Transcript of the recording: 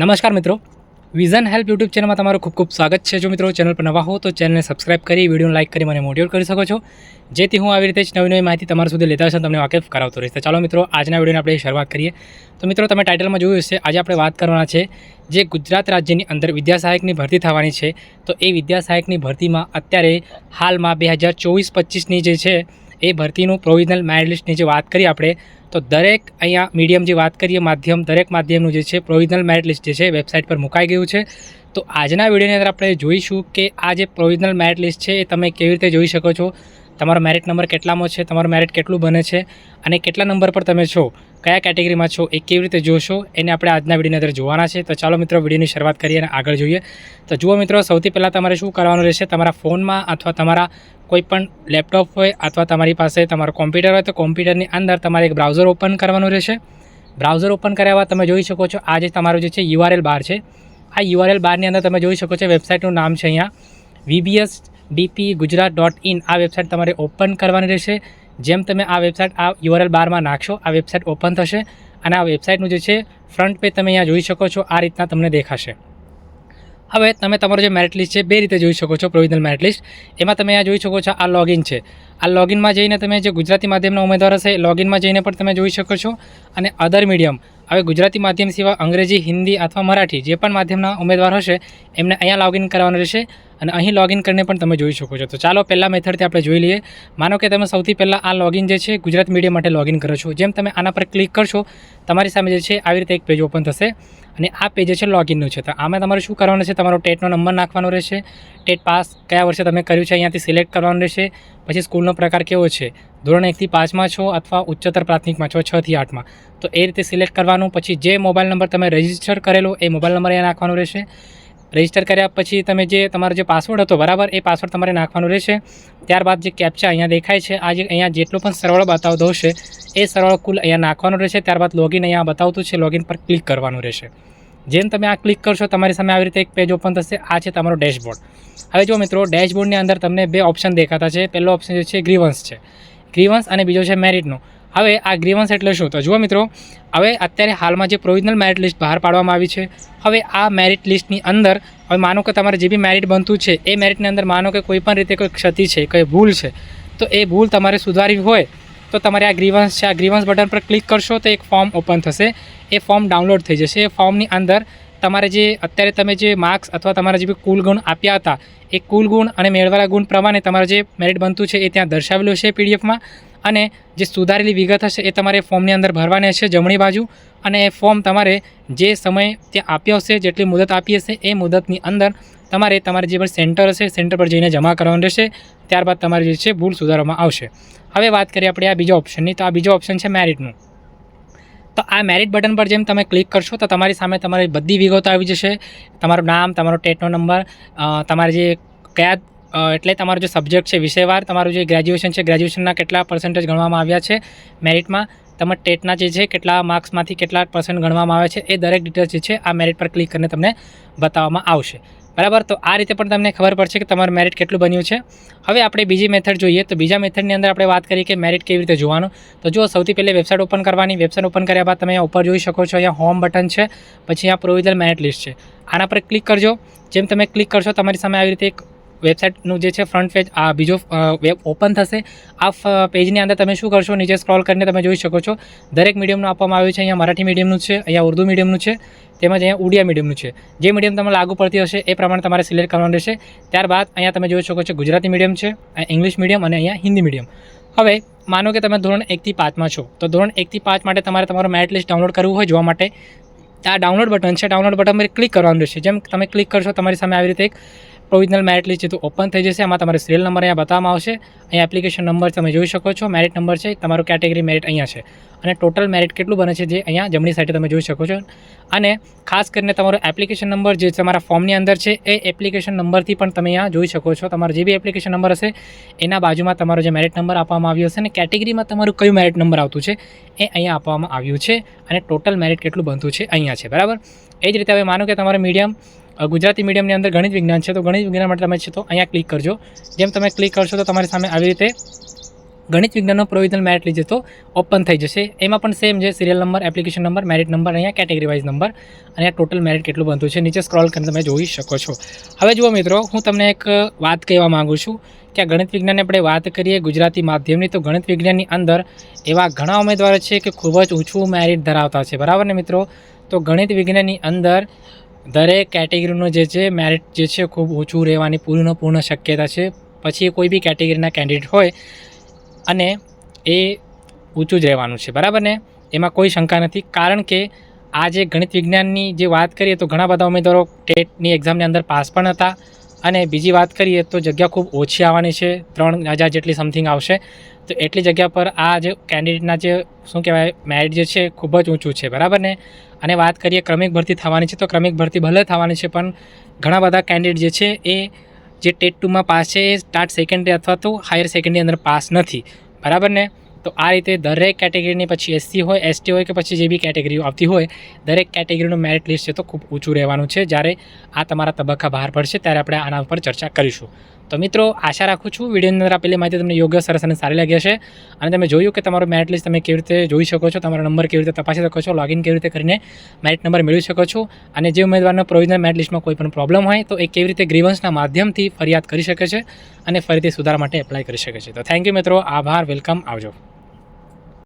નમસ્કાર મિત્રો. Vision help YouTube ચેનલમાં તમારું ખૂબ ખૂબ સ્વાગત છે. જો મિત્રો ચેનલ પર નવા હો તો ચેનલને સબસ્ક્રાઇબ કરી વિડીયોને લાઇક કરી મને મોટિવેટ કરી શકો છો. જેથી હું આવી રીતે જ નવી નવી માહિતી તમારા સુધી લેતા હશે તમને વાકેફ કરાવતો રહીશ. તો ચાલો મિત્રો, આજના વિડીયોને આપણે શરૂઆત કરીએ. તો મિત્રો, તમે ટાઇટલમાં જોયું છે આજે આપણે વાત કરવાના છે જે ગુજરાત રાજ્યની અંદર વિદ્યા સહાયકની ભરતી થવાની છે. તો એ વિદ્યા સહાયકની ભરતીમાં અત્યારે હાલમાં બે હજાર ચોવીસ પચીસની જે છે, એ ભરતીનું પ્રોવિઝનલ મેરિટ લિસ્ટની જે વાત કરી આપણે તો દરેક અહીંયા મીડિયમ જે વાત કરીએ, માધ્યમ, દરેક માધ્યમનું જે છે પ્રોવિઝનલ મેરિટ લિસ્ટ જે છે વેબસાઇટ પર મુકાઈ ગયું છે. તો આજના વિડીયોની અંદર આપણે જોઈશું કે આ જે પ્રોવિઝનલ મેરિટ લિસ્ટ છે, એ તમે કેવી રીતે જોઈ શકો છો? તમારો મેરિટ નંબર કેટલામાં છે, તમારું મેરિટ કેટલું બને છે અને કેટલા નંબર પર તમે છો, કયા કેટેગરીમાં છો, એ કેવી રીતે જોશો, એને આપણે આજના વિડીયોની અંદર જોવાના છે. તો ચાલો મિત્રો વિડીયોની શરૂઆત કરીએ અને આગળ જોઈએ. તો જુઓ મિત્રો, સૌથી પહેલાં તમારે શું કરવાનું રહેશે? તમારા ફોનમાં અથવા તમારા કોઈપણ લેપટોપ હોય અથવા તમારી પાસે તમારું કોમ્પ્યુટર હોય તો કોમ્પ્યુટરની અંદર તમારે એક બ્રાઉઝર ઓપન કરવાનું રહેશે. બ્રાઉઝર ઓપન કર્યા બાદ તમે જોઈ શકો છો, આ જે તમારું જે છે યુઆરએલ બાર છે. આ યુઆરએલ બારની અંદર તમે જોઈ શકો છો વેબસાઇટનું નામ છે અહીંયા. VBS DP Gujarat dot in આ વેબસાઇટ તમારે ઓપન કરવાની રહેશે. જેમ તમે આ વેબસાઇટ આ યુઆરએલ બારમાં નાખશો, આ વેબસાઇટ ઓપન થશે અને આ વેબસાઇટનું જે છે ફ્રન્ટ પેજ તમે અહીંયા જોઈ શકો છો, આ રીતના તમને દેખાશે. હવે તમે તમારો જે મેરિટ લિસ્ટ છે, બે રીતે જોઈ શકો છો પ્રોવિઝનલ મેરિટ લિસ્ટ એમાં તમે અહીંયા જોઈ શકો છો, આ લોગિન છે. આ લોગિનમાં જઈને તમે જે ગુજરાતી માધ્યમના ઉમેદવાર હશે લોગિનમાં જઈને પણ તમે જોઈ શકો છો. અને અધર મીડિયમ હવે ગુજરાતી માધ્યમ સિવાય અંગ્રેજી, હિન્દી અથવા મરાઠી જે પણ માધ્યમના ઉમેદવાર હશે, એમને અહીંયા લોગિન કરવાનું રહેશે અને અહીં લોગિન કરીને પણ તમે જોઈ શકો છો. તો ચાલો પહેલાં મેથડથી આપણે જોઈ લઈએ. માનો કે તમે સૌથી પહેલાં આ લોગિન જે છે, ગુજરાત મીડિયમ માટે લોગિન કરો છો. જેમ તમે આના પર ક્લિક કરશો, તમારી સામે જે છે, આવી રીતે એક પેજ ઓપન થશે અને આ પેજ છે લોગિનનું છે. તો આમાં તમારે શું કરવાનું છે તમારો ટેટનો નંબર નાખવાનો રહેશે. ટેટ પાસ કયા વર્ષે તમે કર્યું છે, અહીંયાથી સિલેક્ટ કરવાનું રહેશે. પછી સ્કૂલનો પ્રકાર કેવો છે? ધોરણ એકથી પાંચમાં છો અથવા ઉચ્ચતર પ્રાથમિકમાં છો છથી આઠમાં? તો એ રીતે સિલેક્ટ કરવાનું, પછી જે મોબાઈલ નંબર તમે રજિસ્ટર કરેલો, એ મોબાઈલ નંબર અહીંયા નાખવાનો રહેશે. રજિસ્ટર કર્યા પછી તમે જે, તમારો જે પાસવર્ડ હતો, બરાબર, એ પાસવર્ડ તમારે નાખવાનો રહેશે. ત્યારબાદ જે કેપ્ચા અહીંયા દેખાય છે, આ જે, અહીંયા જેટલો પણ સરળ બતાવતો હશે, એ સરળ કુલ અહીંયા નાખવાનો રહેશે. ત્યારબાદ લોગિન અહીંયા બતાવતું છે લોગિન પર ક્લિક કરવાનું રહેશે. જેમ તમે આ ક્લિક કરશો, તમારી સામે આવી રીતે એક પેજ ઓપન થશે. આ છે તમારો ડેશબોર્ડ હવે જો મિત્રો ડેશબોર્ડની અંદર તમને બે ઓપ્શન દેખાતા છે. પહેલો ઓપ્શન જે છે ગ્રીવન્સ છે. ગ્રીવન્સ અને બીજો છે મેરિટનો હવે આ ગ્રીવન્સ એટલે શું? તો જુઓ મિત્રો, હવે અત્યારે હાલમાં જે પ્રોવિઝનલ મેરિટ લિસ્ટ બહાર પાડવામાં આવી છે, હવે આ મેરિટ લિસ્ટની અંદર, હવે માનો કે તમારે જે બી મેરિટ બનતું છે, એ મેરિટની અંદર માનો કે કોઈ પણ રીતે કોઈ ક્ષતિ છે, કોઈ ભૂલ છે, તો એ ભૂલ તમારે સુધારવી હોય તો તમારે આ ગ્રીવન્સ છે, આ ગ્રીવન્સ બટન પર ક્લિક કરશો તો એક ફોર્મ ઓપન થશે. એ ફોર્મ ડાઉનલોડ થઈ જશે. એ ફોર્મની અંદર તમારે જે, અત્યારે તમે જે માર્ક્સ અથવા તમારા જે કુલ ગુણ આપ્યા હતા, એ કુલ ગુણ અને મેળવેલા ગુણ પ્રમાણે તમારે જે મેરિટ બનતું છે એ ત્યાં દર્શાવેલું છે પીડીએફમાં અને જે સુધારેલી વિગત હશે એ તમારે ફોર્મની અંદર ભરવાની હશે જમણી બાજુ. અને એ ફોર્મ તમારે જે સમય ત્યાં આપ્યો હશે, જેટલી મુદત આપી હશે, એ મુદતની અંદર તમારે તમારે જે પણ સેન્ટર હશે, સેન્ટર પર જઈને જમા કરવાનું રહેશે. ત્યારબાદ તમારે જે છે ભૂલ સુધારવામાં આવશે. હવે વાત કરીએ આપણે આ બીજા ઓપ્શનની. તો આ બીજો ઓપ્શન છે મેરિટનું. તો આ મેરિટ બટન પર જેમ તમે ક્લિક કરશો, તો તમારી સામે તમારી બધી વિગતો આવી જશે. તમારું નામ, તમારો ટેટનો નંબર તમારે જે કયા એટલે તમારો જે સબ્જેક્ટ છે, વિષયવાર, તમારું જે ગ્રેજ્યુએશન છે ગ્રેજ્યુએશનના કેટલા પર્સન્ટેજ ગણવામાં આવ્યા છે મેરિટમાં તમે ટેટના જે છે, કેટલા માર્ક્સમાંથી કેટલા પર્સન્ટ ગણવામાં આવે છે, એ દરેક ડિટેલ્સ જે છે, આ મેરિટ પર ક્લિક કરીને તમને બતાવવામાં આવશે. બરાબર? તો આ રીતે પણ તમને ખબર પડશે કે તમારું મેરિટ કેટલું બન્યું છે. હવે આપણે બીજી મેથડ જોઈએ. તો બીજા મેથડની અંદર આપણે વાત કરીએ કે મેરિટ કેવી રીતે જોવાનું. તો જો સૌથી પહેલાં વેબસાઇટ ઓપન કરવાની. વેબસાઇટ ઓપન કર્યા બાદ તમે અહીંયા ઉપર જોઈ શકો છો, અહીંયા હોમ બટન છે. પછી અહીંયા પ્રોવિઝનલ મેરિટ લિસ્ટ છે. આના પર ક્લિક કરજો. જેમ તમે ક્લિક કરશો, તમારી સામે આવી રીતે એક વેબસાઇટનું જે છે ફ્રન્ટ પેજ આ બીજો વેબ ઓપન થશે. આ પેજની અંદર તમે શું કરશો? નીચે સ્ક્રોલ કરીને તમે જોઈ શકો છો. દરેક મીડિયમનું આપવામાં આવ્યું છે. અહીંયા મરાઠી મીડિયમનું છે, અહીંયા ઉર્દૂ મીડિયમનું છે, તેમજ અહીંયા ઉડિયા મીડિયમનું છે. જે મીડિયમ તમને લાગુ પડતી હશે, એ પ્રમાણે તમારે સિલેક્ટ કરવાનું રહેશે. ત્યારબાદ અહીંયા તમે જોઈ શકો છો ગુજરાતી મીડિયમ છે ઇંગ્લિશ મીડિયમ અને અહીંયા હિન્દી મીડિયમ હવે, માનો કે તમે ધોરણ એકથી પાંચમાં છો, તો ધોરણ એકથી પાંચ માટે તમારે તમારું મેરિટ લિસ્ટ ડાઉનલોડ કરવું હોય જોવા માટે, આ ડાઉનલોડ બટન છે ડાઉનલોડ બટન પર ક્લિક કરવાનું રહેશે. જેમ તમે ક્લિક કરશો, તમારી સામે આવી રીતે એક પ્રોવિઝનલ મેરિટ લિસ્ટ તો ઓપન થઈ જશે. આમાં તમારે સિરિયલ નંબર અહીંયા બતાવવામાં આવશે. અહીંયા એપ્લિકેશન નંબર તમે જોઈ શકો છો. મેરિટ નંબર છે. તમારું કેટેગરી મેરિટ અહીંયા છે. અને ટોટલ મેરિટ કેટલું બને છે જે અહીંયા જમણી સાઈડે તમે જોઈ શકો છો. અને ખાસ કરીને તમારો એપ્લિકેશન નંબર જે તમારા ફોર્મની અંદર છે, એ એપ્લિકેશન નંબરથી પણ તમે અહીંયા જોઈ શકો છો. તમારો જે બી એપ્લિકેશન નંબર હશે, એના બાજુમાં તમારો જે મેરિટ નંબર આપવામાં આવ્યો હશે અને કેટેગરીમાં તમારું કયું મેરિટ નંબર આવતું છે, એ અહીંયા આપવામાં આવ્યું છે. અને ટોટલ મેરિટ કેટલું બનતું છે, અહીંયા છે. બરાબર? એ જ રીતે હવે માનો કે તમારે મીડિયમ ગુજરાતી મીડિયમની અંદર ગણિત વિજ્ઞાન છે, તો ગણિત વિજ્ઞાન માટે તમે છે તો અહીંયા ક્લિક કરજો. જેમ તમે ક્લિક કરશો તો તમારી સામે આવી રીતે ગણિત વિજ્ઞાનનો પ્રોવિઝનલ મેરિટ લીધે તો ઓપન થઈ જશે. એમાં પણ સેમ છે serial number application number merit number અહીંયા કેટેગરી વાઇઝ નંબર અને ટોટલ મેરિટ કેટલું બનતું છે, નીચે સ્ક્રોલ કરીને તમે જોઈ શકો છો. હવે જુઓ મિત્રો, હું તમને એક વાત કહેવા માગું છું કે આ ગણિત વિજ્ઞાનની આપણે વાત કરીએ ગુજરાતી માધ્યમની, તો ગણિત વિજ્ઞાનની અંદર એવા ઘણા ઉમેદવારો છે કે ખૂબ જ ઊંચું મેરિટ ધરાવતા છે. બરાબર ને મિત્રો? તો ગણિત વિજ્ઞાનની અંદર દરેક કેટેગરીનું જે છે મેરિટ જે છે, ખૂબ ઊંચું રહેવાની પૂર્ણ પૂર્ણ શક્યતા છે. પછી કોઈ બી કેટેગરીના કેન્ડિડેટ હોય અને એ ઊંચું જ રહેવાનું છે, બરાબર ને? એમાં કોઈ શંકા નથી. કારણ કે આ જે ગણિત વિજ્ઞાનની જે વાત કરીએ તો ઘણા બધા ઉમેદવારો ટેટની એક્ઝામની અંદર પાસ પણ હતા. અને બીજી વાત કરીએ તો જગ્યા ખૂબ ઓછી આવવાની છે, ત્રણ હજાર જેટલી સમથિંગ આવશે. તો એટલી જગ્યા પર આ જે કેન્ડિડેટના જે, શું કહેવાય મેરિટ જે છે, ખૂબ જ ઊંચું છે, બરાબર ને? અને વાત કરીએ ક્રમિક ભરતી થવાની છે, તો ક્રમિક ભરતી ભલે થવાની છે, પણ ઘણા બધા કેન્ડિડેટ જે છે, એ જે ટેટ ટુમાં પાસ છે, એ સ્ટાર્ટ સેકન્ડરી અથવા તો હાયર સેકન્ડરી અંદર પાસ નથી, બરાબર ને? તો આ રીતે દરેક કેટેગરીની પછી એસસી હોય એસટી હોય કે પછી જે બી કેટેગરીઓ આવતી હોય, દરેક કેટેગરીનું મેરિટ લિસ્ટ છે તો ખૂબ ઊંચું રહેવાનું છે. જ્યારે આ તમારા તબક્કા બહાર પડશે ત્યારે આપણે આના ઉપર ચર્ચા કરીશું. તો મિત્રો, આશા રાખું છું વિડીયોની અંદર આપેલી માહિતી તમને યોગ્ય, સરસ અને સારી લાગી હશે. અને તમે જોયું કે તમારું મેરિટ લિસ્ટ તમે કેવી રીતે જોઈ શકો છો, તમારો નંબર કેવી રીતે તપાસી શકો છો લોગિન કેવી રીતે કરીને મેરિટ નંબર મેળવી શકો છો. અને જે ઉમેદવારનો પ્રોવિઝનલ મેરિટ લિસ્ટમાં કોઈ પણ પ્રોબ્લેમ હોય તો એ કેવી રીતે ગ્રીવન્સના માધ્યમથી ફરિયાદ કરી શકે છે અને ફરીથી સુધારા માટે એપ્લાય કરી શકે છે. તો થેન્ક યુ મિત્રો, આભાર વેલકમ આવજો.